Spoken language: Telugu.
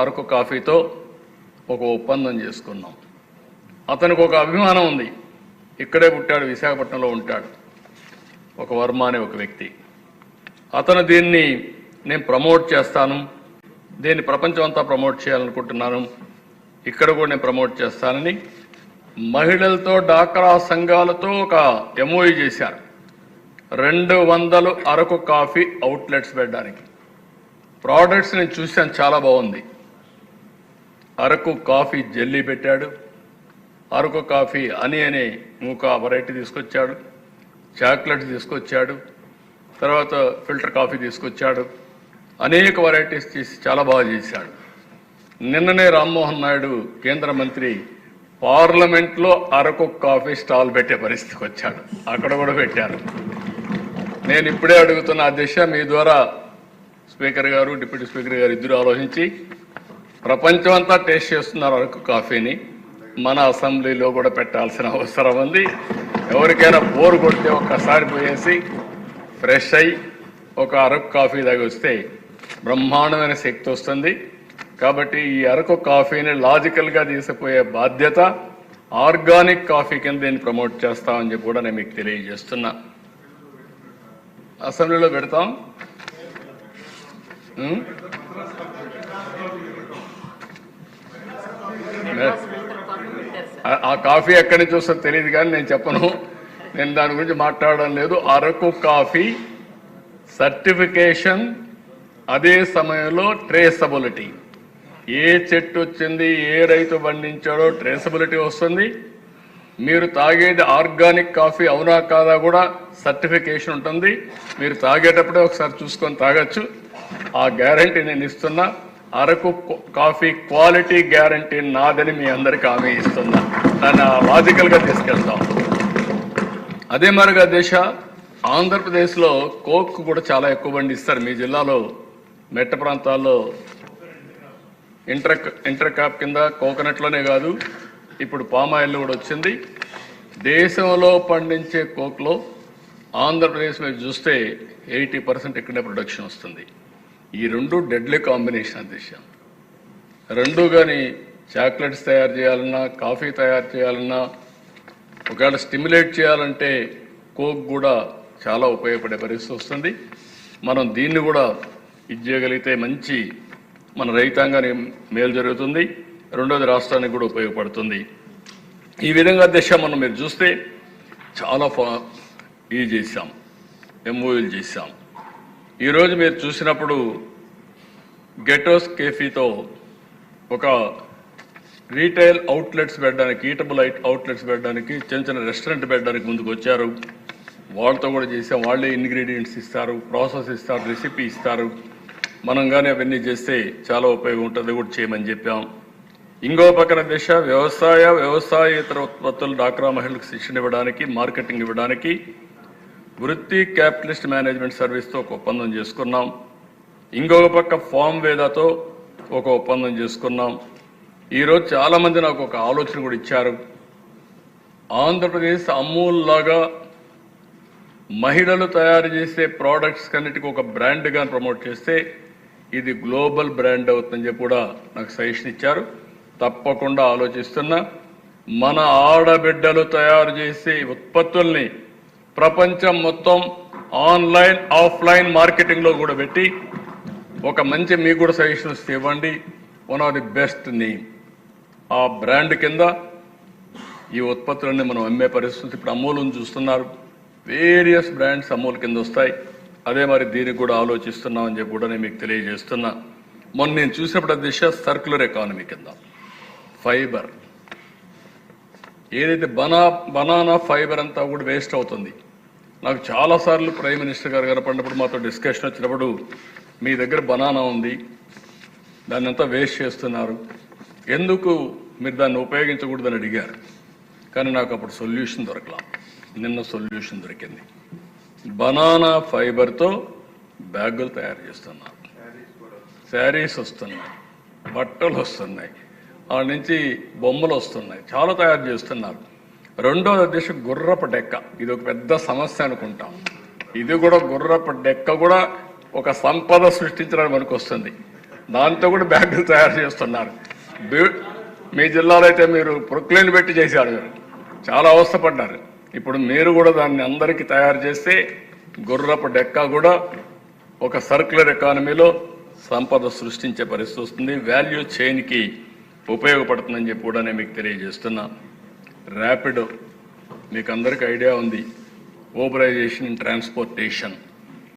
అరకు కాఫీతో ఒక ఒప్పందం చేసుకున్నాం. అతనికి ఒక అభిమానం ఉంది. ఇక్కడే పుట్టాడు విశాఖపట్నంలో ఉంటాడు. ఒక వర్మ అనే ఒక వ్యక్తి. అతను దీన్ని నేను ప్రమోట్ చేస్తాను. దీన్ని ప్రపంచం అంతా ప్రమోట్ చేయాలనుకుంటున్నాను. ఇక్కడ కూడా నేను ప్రమోట్ చేస్తానని మహిళలతో డాక్రా సంఘాలతో ఒక ఎంఓఈ చేశారు. రెండు వందలు అరకు కాఫీ అవుట్లెట్స్ పెట్టడానికి. ప్రోడక్ట్స్ నేను చూశాను చాలా బాగుంది. అరకు కాఫీ జెల్లీ పెట్టాడు. అరకు కాఫీ అని అనే ఇంకొక వెరైటీ తీసుకొచ్చాడు. చాక్లెట్ తీసుకొచ్చాడు. తర్వాత ఫిల్టర్ కాఫీ తీసుకొచ్చాడు. అనేక వెరైటీస్ తీసి చాలా బాగా చేశాడు. నిన్ననే రామ్మోహన్ నాయుడు కేంద్ర మంత్రి పార్లమెంట్లో అరకు కాఫీ స్టాల్ పెట్టే పరిస్థితికి వచ్చాడు. అక్కడ కూడా పెట్టారు. నేను ఇప్పుడే అడుగుతున్న ఆ మీ ద్వారా స్పీకర్ గారు డిప్యూటీ స్పీకర్ గారు ఇద్దరు ఆలోచించి ప్రపంచం అంతా టేస్ట్ చేస్తున్నారు అరకు కాఫీని. మన అసెంబ్లీలో కూడా పెట్టాల్సిన అవసరం ఉంది. ఎవరికైనా బోర్ కొడితే ఒక్కసారి పోయేసి ఫ్రెష్ అయ్యి ఒక అరకు కాఫీ దాగి వస్తే బ్రహ్మాండమైన శక్తి వస్తుంది. కాబట్టి ఈ అరకు కాఫీని లాజికల్గా తీసుకుపోయే బాధ్యత ఆర్గానిక్ కాఫీ కింద దీన్ని ప్రమోట్ చేస్తామని చెప్పి కూడా నేను మీకు తెలియజేస్తున్నా. అసెంబ్లీలో పెడతాం. ఆ- కాఫీ ఎక్కడి నుంచి వస్తుందో తెలియదు కానీ నేను చెప్పను. నేను దాని గురించి మాట్లాడడం లేదు. అరకు కాఫీ సర్టిఫికేషన్ అదే సమయంలో ట్రేసబిలిటీ. ఏ చెట్టు వచ్చింది ఏ రైతు పండించాడో ట్రేసబిలిటీ వస్తుంది. మీరు తాగేది ఆర్గానిక్ కాఫీ అవునా కాదా కూడా సర్టిఫికేషన్ ఉంటుంది. మీరు తాగేటప్పుడే ఒకసారి చూసుకొని తాగొచ్చు. ఆ గ్యారంటీ నేను ఇస్తున్నా. అరకు కాఫీ క్వాలిటీ గ్యారంటీ నాదని మీ అందరికి హామీ ఇస్తున్నా. దాన్ని లాజికల్గా తీసుకెళ్తాం. అదే మరిగా దేశ ఆంధ్రప్రదేశ్లో కోక్ కూడా చాలా ఎక్కువ పండిస్తారు మీ జిల్లాలో మెట్ట ప్రాంతాల్లో ఇంటర్ ఇంటర్ క్యాప్ కింద కోకోనట్లోనే కాదు ఇప్పుడు పామాయిల్ కూడా వచ్చింది. దేశంలో పండించే కోక్లో ఆంధ్రప్రదేశ్ మీరు చూస్తే ఎయిటీ పర్సెంట్ ఇక్కడే ప్రొడక్షన్ వస్తుంది. ఈ రెండు డెడ్లీ కాంబినేషన్ దిశ రెండు కానీ చాక్లెట్స్ తయారు చేయాలన్నా కాఫీ తయారు చేయాలన్నా ఒకవేళ స్టిమ్యులేట్ చేయాలంటే కోక్ కూడా చాలా ఉపయోగపడే పరిస్థితి వస్తుంది. మనం దీన్ని కూడా ఇది చేయగలిగితే మంచి మన రైతాంగానికి మేలు జరుగుతుంది. రెండోది రాష్ట్రానికి కూడా ఉపయోగపడుతుంది. ఈ విధంగా దిశ మనం మీరు చూస్తే చాలా ఫా ఇది చేశాం. ఎంఓఎల్ చేశాం. ఈరోజు మీరు చూసినప్పుడు గెటోస్ కేఫీతో ఒక రీటైల్ అవుట్లెట్స్ పెట్టడానికి ఈటబుల్ అవుట్లెట్స్ పెట్టడానికి చిన్న చిన్న రెస్టారెంట్ పెట్టడానికి ముందుకు వచ్చారు. వాళ్ళతో కూడా చేసాం. వాళ్ళే ఇంగ్రీడియంట్స్ ఇస్తారు ప్రాసెస్ ఇస్తారు రెసిపీ ఇస్తారు. మనం కానీ అవన్నీ చేస్తే చాలా ఉపయోగం ఉంటుంది కూడా చేయమని చెప్పాం. ఇంకో పక్కన దిశ వ్యవసాయ వ్యవసాయేతర ఉత్పత్తులు డాక్రా మహిళలకు శిక్షణ ఇవ్వడానికి మార్కెటింగ్ ఇవ్వడానికి వృత్తి క్యాపిటలిస్ట్ మేనేజ్మెంట్ సర్వీస్తో ఒక ఒప్పందం చేసుకున్నాం. ఇంకొక పక్క ఫామ్ వేదాతో ఒక ఒప్పందం చేసుకున్నాం. ఈరోజు చాలామంది నాకు ఒక ఆలోచన కూడా ఇచ్చారు. ఆంధ్రప్రదేశ్ అమూల్ లాగా మహిళలు తయారు చేసే ప్రోడక్ట్స్ కన్నిటికి ఒక బ్రాండ్గా ప్రమోట్ చేస్తే ఇది గ్లోబల్ బ్రాండ్ అవుతుందని చెప్పి కూడా నాకు సజెషన్ ఇచ్చారు. తప్పకుండా ఆలోచిస్తున్నా. మన ఆడబిడ్డలు తయారు చేసే ఉత్పత్తుల్ని ప్రపంచం మొత్తం ఆన్లైన్ ఆఫ్లైన్ మార్కెటింగ్లో కూడా పెట్టి ఒక మంచి మీకు కూడా సజెషన్స్ ఇవ్వండి. One of the best name ఆ బ్రాండ్ కింద ఈ ఉత్పత్తులన్నీ మనం అమ్మే పరిస్థితి ఇప్పుడు అమూలను చూస్తున్నారు. వేరియస్ బ్రాండ్స్ అమూల్ కింద వస్తాయి. అదే మరి దీనికి కూడా ఆలోచిస్తున్నామని చెప్పి కూడా నేను మీకు తెలియజేస్తున్నా. మొన్న నేను చూసినప్పుడు దిశ సర్క్యులర్ ఎకానమీ కింద. ఫైబర్ ఏదైతే బనా బనానా ఫైబర్ అంతా కూడా వేస్ట్ అవుతుంది. నాకు చాలాసార్లు ప్రైమ్ మినిస్టర్ గారు కనపడినప్పుడు మాతో డిస్కషన్ వచ్చినప్పుడు మీ దగ్గర బనానా ఉంది దాన్ని అంతా వేస్ట్ చేస్తున్నారు. ఎందుకు మీరు దాన్ని ఉపయోగించకూడదని అడిగారు? కానీ నాకు అప్పుడు సొల్యూషన్ దొరకలా. నిన్న సొల్యూషన్ దొరికింది. బనానా ఫైబర్తో బ్యాగులు తయారు చేస్తున్నారు. శారీస్ వస్తున్నాయి బట్టలు వస్తున్నాయి వాళ్ళ నుంచి బొమ్మలు వస్తున్నాయి చాలా తయారు చేస్తున్నారు. రెండో దిశ గుర్రపు డెక్క. ఇది ఒక పెద్ద సమస్య అనుకుంటాం. ఇది కూడా గుర్రపు డెక్క కూడా ఒక సంపద సృష్టించడానికి మనకు వస్తుంది దాంతో కూడా బ్యాగులు తయారు చేస్తున్నారు. మీ జిల్లాలో అయితే మీరు ప్రొక్లైన్ పెట్టి చేశారు మీరు. చాలా అవస్థపడ్డారు. ఇప్పుడు మీరు కూడా దాన్ని అందరికీ తయారు చేస్తే గుర్రపు డెక్క కూడా ఒక సర్క్యులర్ ఎకానమీలో సంపద సృష్టించే పరిస్థితి వస్తుంది. వాల్యూ చైన్కి ఉపయోగపడుతుందని చెప్పి కూడా నేను మీకు తెలియజేస్తున్నాను ర్యాపిడో మీకు అందరికీ ఐడియా ఉంది. ఓబరైజేషన్ ఇన్ ట్రాన్స్పోర్టేషన్